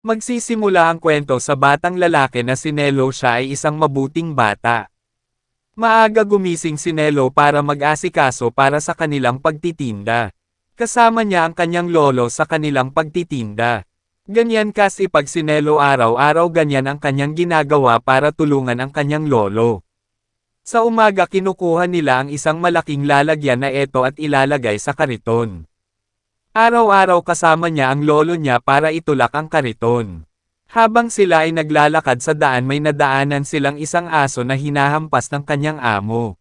Magsisimula ang kwento sa batang lalaki na si Nelo siya ay isang mabuting bata. Maaga gumising si Nelo para mag-asikaso para sa kanilang pagtitinda. Kasama niya ang kanyang lolo sa kanilang pagtitinda. Ganyan kasi pag si Nelo araw-araw ganyan ang kanyang ginagawa para tulungan ang kanyang lolo. Sa umaga kinukuha nila ang isang malaking lalagyan na eto at ilalagay sa kariton. Araw-araw kasama niya ang lolo niya para itulak ang kariton. Habang sila ay naglalakad sa daan may nadaanan silang isang aso na hinahampas ng kanyang amo.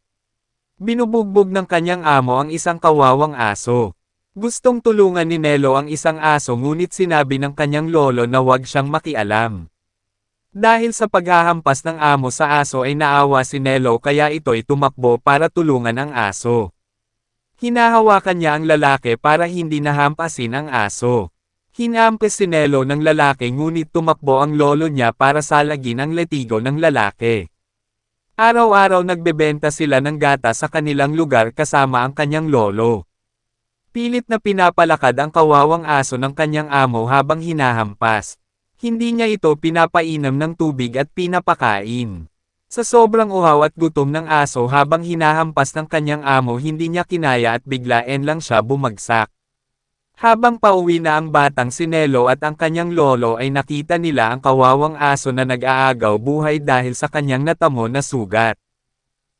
Binubugbog ng kanyang amo ang isang kawawang aso. Gustong tulungan ni Nelo ang isang aso ngunit sinabi ng kanyang lolo na huwag siyang makialam. Dahil sa paghahampas ng amo sa aso ay naawa si Nelo kaya ito'y tumakbo para tulungan ang aso. Hinahawakan niya ang lalaki para hindi nahampasin ang aso. Hinampes si Nelo ng lalaki ngunit tumakbo ang lolo niya para salagin ang letigo ng lalaki. Araw-araw nagbebenta sila ng gata sa kanilang lugar kasama ang kanyang lolo. Pilit na pinapalakad ang kawawang aso ng kanyang amo habang hinahampas. Hindi niya ito pinapainom ng tubig at pinapakain. Sa sobrang uhaw at gutom ng aso habang hinahampas ng kanyang amo hindi niya kinaya at biglaen lang siya bumagsak. Habang pauwi na ang batang si Nelo at ang kanyang lolo ay nakita nila ang kawawang aso na nag-aagaw buhay dahil sa kanyang natamo na sugat.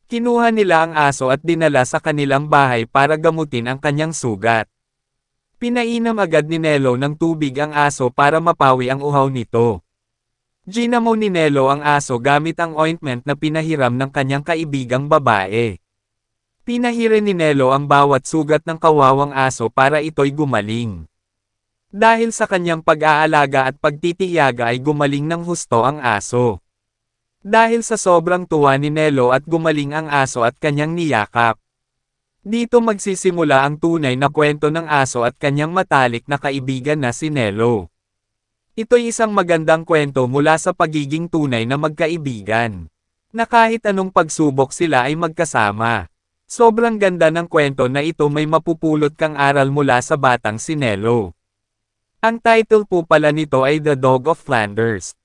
Kinuha nila ang aso at dinala sa kanilang bahay para gamutin ang kanyang sugat. Pinainam agad ni Nelo ng tubig ang aso para mapawi ang uhaw nito. Ginamo ni Nelo ang aso gamit ang ointment na pinahiram ng kanyang kaibigang babae. Pinahira ni Nelo ang bawat sugat ng kawawang aso para ito'y gumaling. Dahil sa kanyang pag-aalaga at pagtitiyaga ay gumaling ng husto ang aso. Dahil sa sobrang tuwa ni Nelo at gumaling ang aso at kanyang niyakap. Dito magsisimula ang tunay na kwento ng aso at kanyang matalik na kaibigan na si Nelo. Ito'y isang magandang kwento mula sa pagiging tunay na magkaibigan. Na kahit anong pagsubok sila ay magkasama. Sobrang ganda ng kwento na ito may mapupulot kang aral mula sa batang si Nelo. Ang title po pala nito ay The Dog of Flanders.